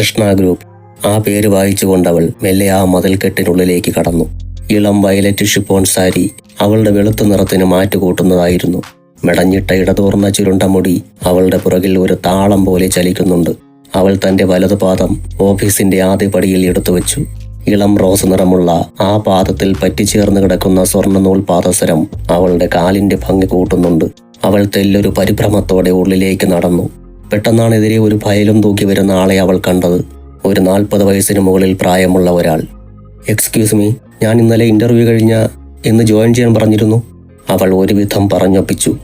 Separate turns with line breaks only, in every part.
Krishna group ആ പേര് വായിച്ചുകൊണ്ടവൾ മെല്ലെ ആ മതിൽക്കെട്ടിനുള്ളിലേക്ക് കടന്നു. ഇളം വയലറ്റ് ഷിപ്പോൺ സാരി അവളുടെ വെളുത്ത നിറത്തിന് മാറ്റുകൂട്ടുന്നതായിരുന്നു. മെടഞ്ഞിട്ട ഇടതൂർന്ന ചുരുണ്ട മുടി അവളുടെ പുറകിൽ ഒരു താളം പോലെ ചലിക്കുന്നുണ്ട്. അവൾ തന്റെ വലതുപാദം ഓഫീസിന്റെ ആദ്യപടിയിൽ എടുത്തു വെച്ചു ഇളം റോസ് നിറമുള്ള ആ പാദത്തിൽ പറ്റിച്ചേർന്ന് കിടക്കുന്ന സ്വർണനൂൽ പാദസരം അവളുടെ കാലിന്റെ ഭംഗി കൂട്ടുന്നുണ്ട്. അവൾ തെല്ലൊരു പരിഭ്രമത്തോടെ ഉള്ളിലേക്ക് നടന്നു. പെട്ടെന്നാണ് എതിരെ ഒരു ഫയലും തൂക്കി വരുന്ന ആളെ അവൾ കണ്ടത് ഒരു നാൽപ്പത് വയസ്സിന് മുകളിൽ പ്രായമുള്ള ഒരാൾ. എക്സ്ക്യൂസ് മീ ഞാൻ ഇന്നലെ ഇന്റർവ്യൂ കഴിഞ്ഞ എന്ന് ജോയിൻ ചെയ്യാൻ പറഞ്ഞിരുന്നു അവൾ ഒരുവിധം പറഞ്ഞൊപ്പിച്ചു.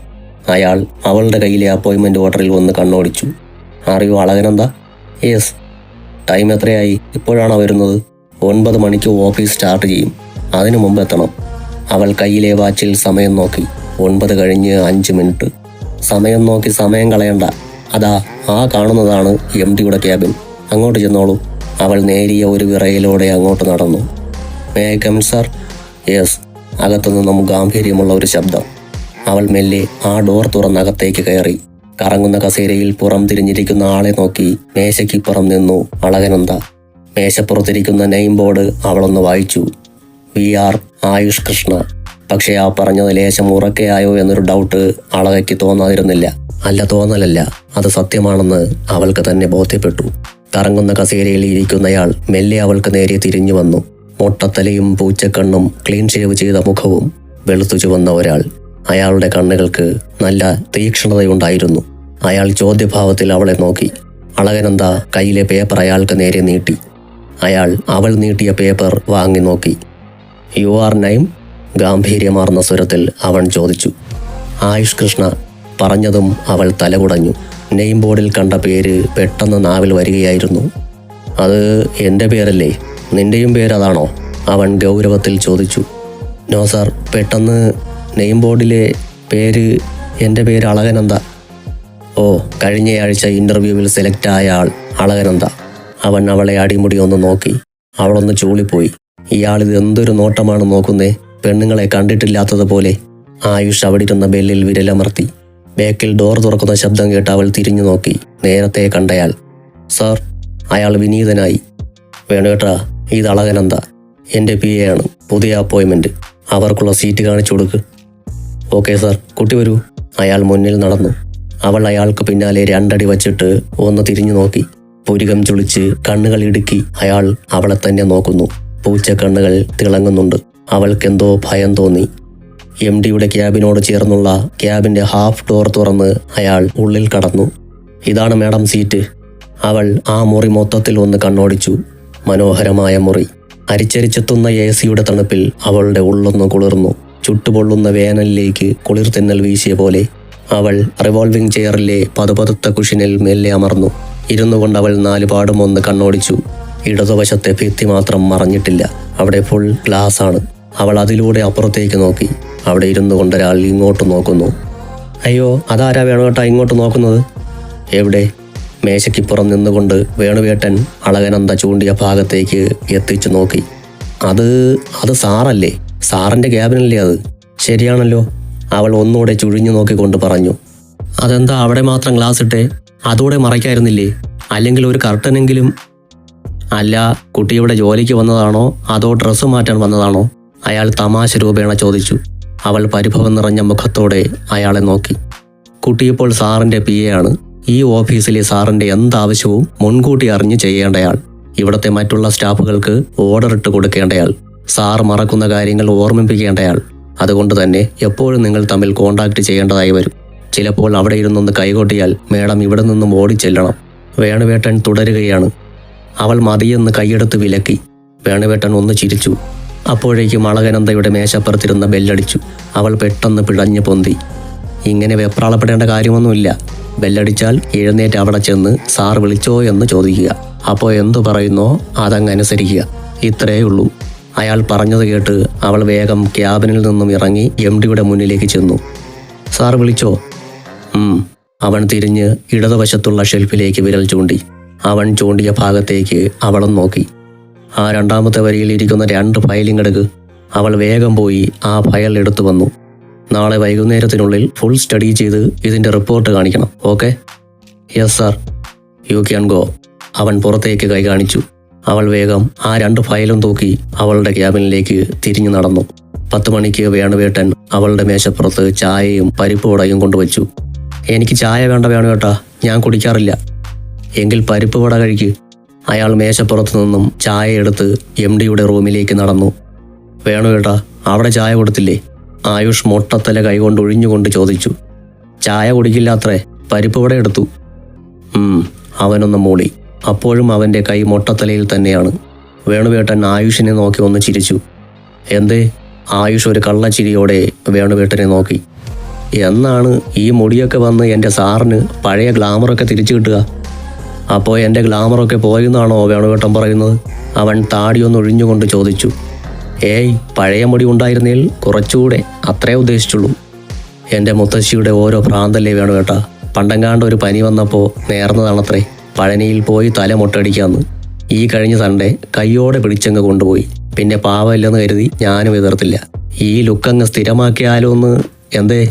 അയാൾ അവളുടെ കയ്യിലെ അപ്പോയിൻമെന്റ് ഓർഡറിൽ വന്ന് കണ്ണോടിച്ചു. അറിയോ അളകനെന്താ? യെസ് ടൈം എത്രയായി? ഇപ്പോഴാണോ വരുന്നത്? ഒൻപത് മണിക്ക് ഓഫീസ് സ്റ്റാർട്ട് ചെയ്യും. അതിനു മുമ്പ് എത്തണം. അവൾ കയ്യിലെ വാച്ചിൽ സമയം നോക്കി. ഒൻപത് കഴിഞ്ഞ് അഞ്ച് മിനിറ്റ്. സമയം നോക്കി സമയം കളയണ്ട. അതാ ആ കാണുന്നതാണ് എം ഡിയുടെ ക്യാബിൻ അങ്ങോട്ട് ചെന്നോളൂ. അവൾ നേരിയ ഒരു വിറയിലൂടെ അങ്ങോട്ട് നടന്നു. മേ കം സർ യെസ് അകത്തുനിന്നും ഗാംഭീര്യമുള്ള ഒരു ശബ്ദം. അവൾ മെല്ലെ ആ ഡോർ തുറന്നകത്തേക്ക് കയറി. കറങ്ങുന്ന കസേരയിൽ പുറം തിരിഞ്ഞിരിക്കുന്ന ആളെ നോക്കി മേശയ്ക്കിപ്പുറം നിന്നു അളകനന്ദ മേശപ്പുറത്തിരിക്കുന്ന നെയിം ബോർഡ് അവളൊന്ന് വായിച്ചു. V R Ayush Krishna. പക്ഷേ ആ പറഞ്ഞത് ലേശം ഉറക്കെയായോ എന്നൊരു ഡൗട്ട് അളകയ്ക്ക് തോന്നാതിരുന്നില്ല. അല്ല തോന്നലല്ല. അത് സത്യമാണെന്ന് അവൾക്ക് തന്നെ ബോധ്യപ്പെട്ടു. കറങ്ങുന്ന കസേരയിൽ ഇരിക്കുന്നയാൾ മെല്ലെ അവൾക്ക് നേരെ തിരിഞ്ഞു വന്നു. മൊട്ടത്തലയും പൂച്ചക്കണ്ണും ക്ലീൻ ഷേവ് ചെയ്ത മുഖവും വെളുത്തു ചുവന്ന ഒരാൾ. അയാളുടെ കണ്ണുകൾക്ക് നല്ല തീക്ഷ്ണതയുണ്ടായിരുന്നു. അയാൾ ചോദ്യഭാവത്തിൽ അവളെ നോക്കി. അളകനന്ദ കയ്യിലെ പേപ്പർ അയാൾക്ക് നേരെ നീട്ടി. അയാൾ അവൾ നീട്ടിയ പേപ്പർ വാങ്ങി നോക്കി. യു ആർ നൈം ഗാംഭീര്യമാർന്ന സ്വരത്തിൽ അവൻ ചോദിച്ചു ആയുഷ് കൃഷ്ണ പറഞ്ഞതും അവൾ തലകുടഞ്ഞു. നെയിം ബോർഡിൽ കണ്ട പേര് പെട്ടെന്ന് നാവിൽ വരികയായിരുന്നു. അത് എന്റെ പേരല്ലേ? നിന്റെയും പേരതാണോ അവൻ ഗൗരവത്തിൽ ചോദിച്ചു നോ സാർ പെട്ടെന്ന് നെയിം ബോർഡിലെ പേര് എന്റെ പേര് അളകനന്ദ. ഓ കഴിഞ്ഞയാഴ്ച ഇന്റർവ്യൂവിൽ സെലക്ട് ആയ ആൾ അളകനന്ദ. അവൻ അവളെ അടിമുടി ഒന്ന് നോക്കി അവളൊന്ന് ചൂളിപ്പോയി. ഇയാളിത് എന്തൊരു നോട്ടമാണ് നോക്കുന്നേ? പെണ്ണുങ്ങളെ കണ്ടിട്ടില്ലാത്തതുപോലെ ആയുഷ് അവിടെ ഇരുന്ന ബെല്ലിൽ വിരലമർത്തി. ബേക്കിൽ ഡോർ തുറക്കുന്ന ശബ്ദം കേട്ട് അവൾ തിരിഞ്ഞു നോക്കി. നേരത്തെ കണ്ടയാൾ സാർ അയാൾ വിനീതനായി. വേണുകേട്ടാ ഈ അളകനന്ദ എന്റെ പി എ ആണ് പുതിയ അപ്പോയിൻമെന്റ് അവർക്കുള്ള സീറ്റ് കാണിച്ചു കൊടുക്ക്. ഓക്കെ സാർ കുട്ടി വരൂ. അയാൾ മുന്നിൽ നടന്നു. അവൾ അയാൾക്ക് പിന്നാലെ രണ്ടടി വച്ചിട്ട് ഒന്ന് തിരിഞ്ഞു നോക്കി. പുരികം ചുളിച്ച് കണ്ണുകൾ ഇടുക്കി അയാൾ അവളെ തന്നെ നോക്കുന്നു. പൂച്ച കണ്ണുകൾ തിളങ്ങുന്നുണ്ട്. അവൾക്കെന്തോ ഭയം തോന്നി. എം ഡിയുടെ ക്യാബിനോട് ചേർന്നുള്ള ക്യാബിന്റെ ഹാഫ് ഡോർ തുറന്ന് അയാൾ ഉള്ളിൽ കടന്നു. ഇതാണ് മാഡം സീറ്റ്. അവൾ ആ മുറി മൊത്തത്തിൽ ഒന്ന് കണ്ണോടിച്ചു. മനോഹരമായ മുറി. അരിച്ചരിച്ചെത്തുന്ന എ സിയുടെ തണുപ്പിൽ അവളുടെ ഉള്ളൊന്ന് കുളിർന്നു. ചുട്ടുപൊള്ളുന്ന വേനലിലേക്ക് കുളിർതെന്നൽ വീശിയ പോലെ അവൾ റിവോൾവിംഗ് ചെയറിലെ പതുപതുത്ത കുഷിനിൽ മെല്ലെ അമർന്നു. ഇരുന്നു കൊണ്ട് അവൾ നാലുപാടും ഒന്ന് കണ്ണോടിച്ചു. ഇടതുവശത്തെ ഭിത്തി മാത്രം മറഞ്ഞിട്ടില്ല. അവിടെ ഫുൾ ഗ്ലാസ് ആണ് അവൾ അതിലൂടെ അപ്പുറത്തേക്ക് നോക്കി. അവിടെ ഇരുന്നു കൊണ്ടൊരാൾ ഇങ്ങോട്ട് നോക്കുന്നു. അയ്യോ അതാരാ വേണുവേട്ടാ ഇങ്ങോട്ട് നോക്കുന്നത്? എവിടെ? മേശയ്ക്കിപ്പുറം നിന്നുകൊണ്ട് വേണുവേട്ടൻ അളകനന്ദ ചൂണ്ടിയ ഭാഗത്തേക്ക് എത്തിച്ചു നോക്കി. അത് അത് സാറല്ലേ? സാറിന്റെ ക്യാബിനല്ലേ അത്? ശരിയാണല്ലോ. അവൾ ഒന്നുകൂടെ ചുഴിഞ്ഞു നോക്കിക്കൊണ്ട് പറഞ്ഞു. അതെന്താ അവിടെ മാത്രം ഗ്ലാസ് ഇട്ടേ? അതോടെ മറയ്ക്കായിരുന്നില്ലേ? അല്ലെങ്കിൽ ഒരു കർട്ടനെങ്കിലും? അല്ല കുട്ടി ഇവിടെ ജോലിക്ക് വന്നതാണോ? അതോ ഡ്രസ്സ് മാറ്റാൻ വന്നതാണോ? അയാൾ തമാശ രൂപേണ ചോദിച്ചു. അവൾ പരിഭവം നിറഞ്ഞ മുഖത്തോടെ അയാളെ നോക്കി. കുട്ടിയിപ്പോൾ സാറിന്റെ പി ആണ്. ഈ ഓഫീസിലെ സാറിന്റെ എന്താവശ്യവും മുൻകൂട്ടി അറിഞ്ഞ് ചെയ്യേണ്ടയാൾ ഇവിടത്തെ മറ്റുള്ള സ്റ്റാഫുകൾക്ക് ഓർഡർ ഇട്ട് കൊടുക്കേണ്ടയാൾ സാർ മറക്കുന്ന കാര്യങ്ങൾ ഓർമ്മിപ്പിക്കേണ്ടയാൾ അതുകൊണ്ട് തന്നെ എപ്പോഴും നിങ്ങൾ തമ്മിൽ കോണ്ടാക്ട് ചെയ്യേണ്ടതായി വരും. ചിലപ്പോൾ അവിടെ ഇരുന്നൊന്ന് കൈകൊട്ടിയാൽ മേഡം ഇവിടെ നിന്നും ഓടിച്ചെല്ലണം. വേണുവേട്ടൻ തുടരുകയാണ്. അവൾ മതിയെന്ന് കൈയെടുത്ത് വിലക്കി. വേണുവേട്ടൻ ഒന്ന് ചിരിച്ചു. അപ്പോഴേക്കും അളകനന്ദയുടെ മേശപ്പുറത്തിരുന്ന ബെല്ലടിച്ചു. അവൾ പെട്ടെന്ന് പിഴഞ്ഞു പൊന്തി. ഇങ്ങനെ വെപ്രാളപ്പെടേണ്ട കാര്യമൊന്നുമില്ല. ബെല്ലടിച്ചാൽ എഴുന്നേറ്റ് അവിടെ ചെന്ന് സാർ വിളിച്ചോ എന്ന് ചോദിക്കുക. അപ്പോൾ എന്തു പറയുന്നോ അതങ്ങ് അനുസരിക്കുക. ഇത്രയേ ഉള്ളൂ. അയാൾ പറഞ്ഞത് കേട്ട് അവൾ വേഗം ക്യാബിനിൽ നിന്നും ഇറങ്ങി എം ഡിയുടെ മുന്നിലേക്ക് ചെന്നു. സാർ വിളിച്ചോ? അവൻ തിരിഞ്ഞ് ഇടതുവശത്തുള്ള ഷെൽഫിലേക്ക് വിരൽ ചൂണ്ടി. അവൻ ചൂണ്ടിയ ഭാഗത്തേക്ക് അവളും നോക്കി. ആ രണ്ടാമത്തെ വരിയിൽ ഇരിക്കുന്ന രണ്ട് ഫയലിംഗ് എടുക്ക്. അവൾ വേഗം പോയി ആ ഫയൽ എടുത്തു വന്നു. നാളെ വൈകുന്നേരത്തിനുള്ളിൽ ഫുൾ സ്റ്റഡി ചെയ്ത് ഇതിന്റെ റിപ്പോർട്ട് കാണിക്കണം. Okay yes sir you can go അവൻ പുറത്തേക്ക് കൈ കാണിച്ചു. അവൾ വേഗം ആ രണ്ട് ഫയലും തൂക്കി അവളുടെ ക്യാബിനിലേക്ക് തിരിഞ്ഞു നടന്നു. പത്ത് മണിക്ക് വേണുവേട്ടൻ അവളുടെ മേശപ്പുറത്ത് ചായയും പരിപ്പുവടയും കൊണ്ടുവച്ചു. എനിക്ക് ചായ വേണ്ട വേണുവേട്ടാ ഞാൻ കുടിക്കാറില്ല. എങ്കിൽ പരിപ്പ് വട കഴിക്ക്. അയാൾ മേശപ്പുറത്തു നിന്നും ചായ എടുത്ത് എം ഡിയുടെ റൂമിലേക്ക് നടന്നു. വേണു ഏട്ടാ അവിടെ ചായ കൊടുത്തില്ലേ? ആയുഷ് മൊട്ടത്തല കൈകൊണ്ട് ഒഴിഞ്ഞുകൊണ്ട് ചോദിച്ചു. ചായ കുടിക്കില്ലാത്രേ പരിപ്പ് ഇവിടെ എടുത്തു. അവനൊന്ന് മൂളി. അപ്പോഴും അവന്റെ കൈ മൊട്ടത്തലയിൽ തന്നെയാണ്. വേണുവേട്ടൻ ആയുഷിനെ നോക്കി ഒന്ന് ചിരിച്ചു. എന്തേ? ആയുഷ് ഒരു കള്ളച്ചിരിയോടെ വേണുവേട്ടനെ നോക്കി. എന്നാണ് ഈ മുടിയൊക്കെ വന്ന് എന്റെ സാറിന് പഴയ ഗ്ലാമറൊക്കെ തിരിച്ചു കിട്ടുക? അപ്പോൾ എന്റെ ഗ്ലാമറൊക്കെ പോയെന്നാണോ വേണുവേട്ടൻ പറയുന്നത്? അവൻ താടിയൊന്ന് ഒഴിഞ്ഞുകൊണ്ട് ചോദിച്ചു. ഏയ് പഴയ മുടി ഉണ്ടായിരുന്നേൽ കുറച്ചുകൂടെ അത്രേ ഉദ്ദേശിച്ചുള്ളൂ. എന്റെ മുത്തശ്ശിയുടെ ഓരോ പ്രാന്തല്ലേ വേണുവേട്ടാ. പണ്ടങ്ങാണ്ട് ഒരു പനി വന്നപ്പോൾ നേർന്നതാണത്രേ. പഴനിയിൽ പോയി തല മുട്ടടിക്കാന്ന്. ഈ കഴിഞ്ഞ സൺഡേ കയ്യോടെ പിടിച്ചങ്ങ് കൊണ്ടുപോയി. പിന്നെ പാവമില്ലെന്ന് കരുതി ഞാനും എതിർത്തില്ല ഈ ലുക്കങ്ങ് സ്ഥിരമാക്കിയാലോ എന്ന് എന്തേ?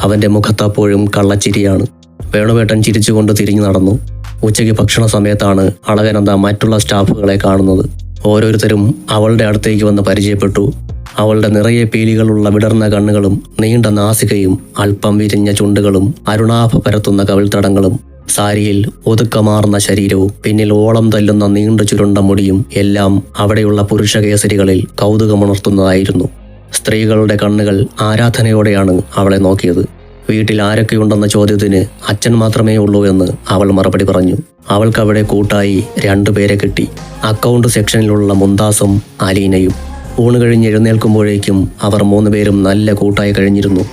അവന്റെ മുഖത്തപ്പോഴും കള്ളച്ചിരിയാണ്. വേണുവേട്ടൻ ചിരിച്ചുകൊണ്ട് തിരിഞ്ഞു നടന്നു. ഉച്ചയ്ക്ക് ഭക്ഷണ സമയത്താണ് അളകനന്ദ മറ്റുള്ള സ്റ്റാഫുകളെ കാണുന്നത്. ഓരോരുത്തരും അവളുടെ അടുത്തേക്ക് വന്ന് പരിചയപ്പെട്ടു. അവളുടെ നിറയെ പീലികളുള്ള വിടർന്ന കണ്ണുകളും നീണ്ട നാസികയും അല്പം വിരിഞ്ഞ ചുണ്ടുകളും അരുണാഭ പരത്തുന്ന കവിൾത്തടങ്ങളും സാരിയിൽ ഒതുക്കമാർന്ന ശരീരവും പിന്നിൽ ഓളം തല്ലുന്ന നീണ്ട ചുരുണ്ട മുടിയും എല്ലാം അവിടെയുള്ള പുരുഷകേസരികളിൽ കൗതുകമുണർത്തുന്നതായിരുന്നു. സ്ത്രീകളുടെ കണ്ണുകൾ ആരാധനയോടെയാണ് അവളെ നോക്കിയത്. വീട്ടിൽ ആരൊക്കെ ഉണ്ടെന്ന ചോദ്യത്തിന് അച്ഛൻ മാത്രമേ ഉള്ളൂ എന്ന് അവൾ മറുപടി പറഞ്ഞു. അവൾക്കവിടെ കൂട്ടായി രണ്ടുപേരെ കിട്ടി. അക്കൗണ്ട് സെക്ഷനിലുള്ള മുന്താസും അലീനയും. ഊണ് കഴിഞ്ഞ് എഴുന്നേൽക്കുമ്പോഴേക്കും അവർ മൂന്നുപേരും നല്ല കൂട്ടായി കഴിഞ്ഞിരുന്നു.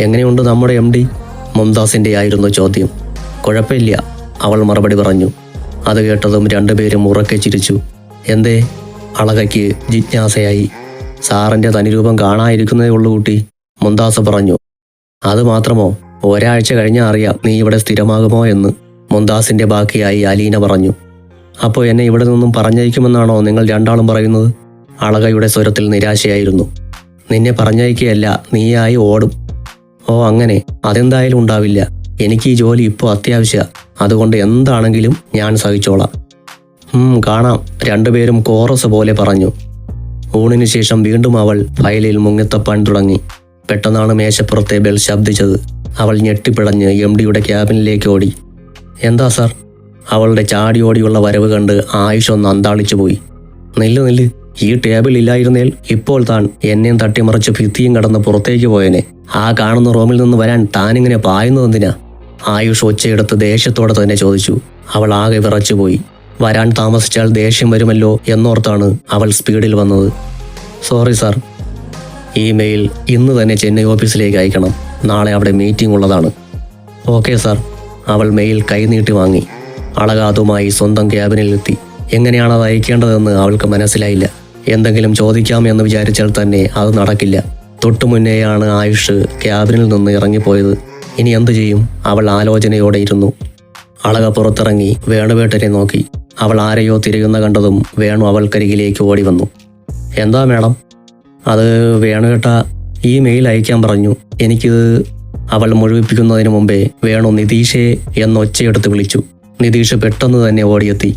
എങ്ങനെയുണ്ട് നമ്മുടെ എം ഡി? മുംതാസിന്റെ ആയിരുന്നു ചോദ്യം. കുഴപ്പമില്ല അവൾ മറുപടി പറഞ്ഞു. അത് കേട്ടതും രണ്ടുപേരും ഉറക്കെ ചിരിച്ചു. എന്തേ? അളകയ്ക്ക് ജിജ്ഞാസയായി. സാറിന്റെ തനിരൂപം കാണാതിരിക്കുന്നതേ ഉള്ളൂ കുട്ടി മുന്താസ് പറഞ്ഞു. അത് മാത്രമോ? ഒരാഴ്ച കഴിഞ്ഞാൽ അറിയാം നീ ഇവിടെ സ്ഥിരമാകുമോ എന്ന്. മുന്താസിന്റെ ബാക്കിയായി അലീന പറഞ്ഞു. അപ്പോൾ എന്നെ ഇവിടെ നിന്നും പറഞ്ഞയക്കുമെന്നാണോ നിങ്ങൾ രണ്ടാളും പറയുന്നത്? അളകയുടെ സ്വരത്തിൽ നിരാശയായിരുന്നു. നിന്നെ പറഞ്ഞയക്കുകയല്ല നീയായി ഓടും. ഓ അങ്ങനെ. അതെന്തായാലും ഉണ്ടാവില്ല. എനിക്ക് ഈ ജോലി ഇപ്പോൾ അത്യാവശ്യ. അതുകൊണ്ട് എന്താണെങ്കിലും ഞാൻ സഹിച്ചോളാം. കാണാം. രണ്ടുപേരും കോറസ് പോലെ പറഞ്ഞു. ഊണിനു ശേഷം വീണ്ടും അവൾ ഫയലിൽ മുങ്ങിത്തപ്പാൻ തുടങ്ങി. പെട്ടെന്നാണ് മേശപ്പുറത്തെ ബെൽ ശബ്ദിച്ചത്. അവൾ ഞെട്ടിപ്പിടഞ്ഞ് എം ഡിയുടെ ക്യാബിനിലേക്ക് ഓടി. എന്താ സാർ? അവളുടെ ചാടിയോടിയുള്ള വരവ് കണ്ട് ആയുഷ് ഒന്ന് അന്താളിച്ചു പോയി. നില്ല് നില്ല്. ഈ ടേബിൾ ഇല്ലായിരുന്നേൽ ഇപ്പോൾ താൻ എന്നെയും തട്ടിമറിച്ച് ഭിത്തിയും കടന്ന് പുറത്തേക്ക് പോയനെ. ആ കാണുന്ന റൂമിൽ നിന്ന് വരാൻ താനിങ്ങനെ പായുന്നതെന്തിനാ ആയുഷ് ഒച്ചയെടുത്ത് ദേഷ്യത്തോടെ തന്നെ ചോദിച്ചു. അവൾ ആകെ വിറച്ചുപോയി. വരാൻ താമസിച്ചാൽ ദേഷ്യം വരുമല്ലോ എന്നോർത്താണ് അവൾ സ്പീഡിൽ വന്നത്. Sorry sir. ഇമെയിൽ ഇന്ന് തന്നെ ചെന്നൈ ഓഫീസിലേക്ക് അയക്കണം. നാളെ അവിടെ മീറ്റിംഗ് ഉള്ളതാണ്. ഓക്കെ സാർ അവൾ മെയിൽ കൈനീട്ടി വാങ്ങി. അളകാതുമായി സ്വന്തം ക്യാബിനിലെത്തി എങ്ങനെയാണ് അത് അയക്കേണ്ടതെന്ന് അവൾക്ക് മനസ്സിലായില്ല. എന്തെങ്കിലും ചോദിക്കാം എന്ന് വിചാരിച്ചാൽ തന്നെ അത് നടക്കില്ല. തൊട്ടു മുന്നേയാണ് ആയുഷ് ക്യാബിനിൽ നിന്ന് ഇറങ്ങിപ്പോയത്. ഇനി എന്തു ചെയ്യും? അവൾ ആലോചനയോടെ ഇരുന്നു. അളക പുറത്തിറങ്ങി വേണുവേട്ടനെ നോക്കി. അവൾ ആരെയോ തിരയുന്ന കണ്ടതും വേണു അവൾക്കരികിലേക്ക് ഓടി വന്നു. എന്താ മേഡം അത് വേണുകേട്ട ഈ മെയിൽ അയക്കാൻ പറഞ്ഞു. എനിക്കിത് അവൾ മുഴുവിപ്പിക്കുന്നതിന് മുമ്പേ വേണു നിതീഷെ എന്ന് ഒച്ചയെടുത്ത് വിളിച്ചു. നിതീഷ് പെട്ടെന്ന് തന്നെ ഓടിയെത്തി.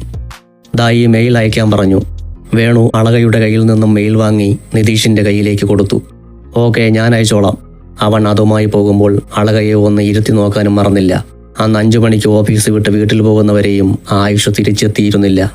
ദാ ഈ മെയിൽ അയക്കാൻ പറഞ്ഞു. വേണു അളകയുടെ കയ്യിൽ നിന്നും മെയിൽ വാങ്ങി നിതീഷിന്റെ കയ്യിലേക്ക് കൊടുത്തു. ഓക്കെ ഞാൻ അയച്ചോളാം. അവൻ അതുമായി പോകുമ്പോൾ അളകയെ ഒന്ന് ഇരുത്തി നോക്കാനും മറന്നില്ല. അന്ന് അഞ്ചു മണിക്ക് ഓഫീസ് വിട്ട് വീട്ടിൽ പോകുന്നവരെയും ആയുഷ് തിരിച്ചെത്തിയിരുന്നില്ല.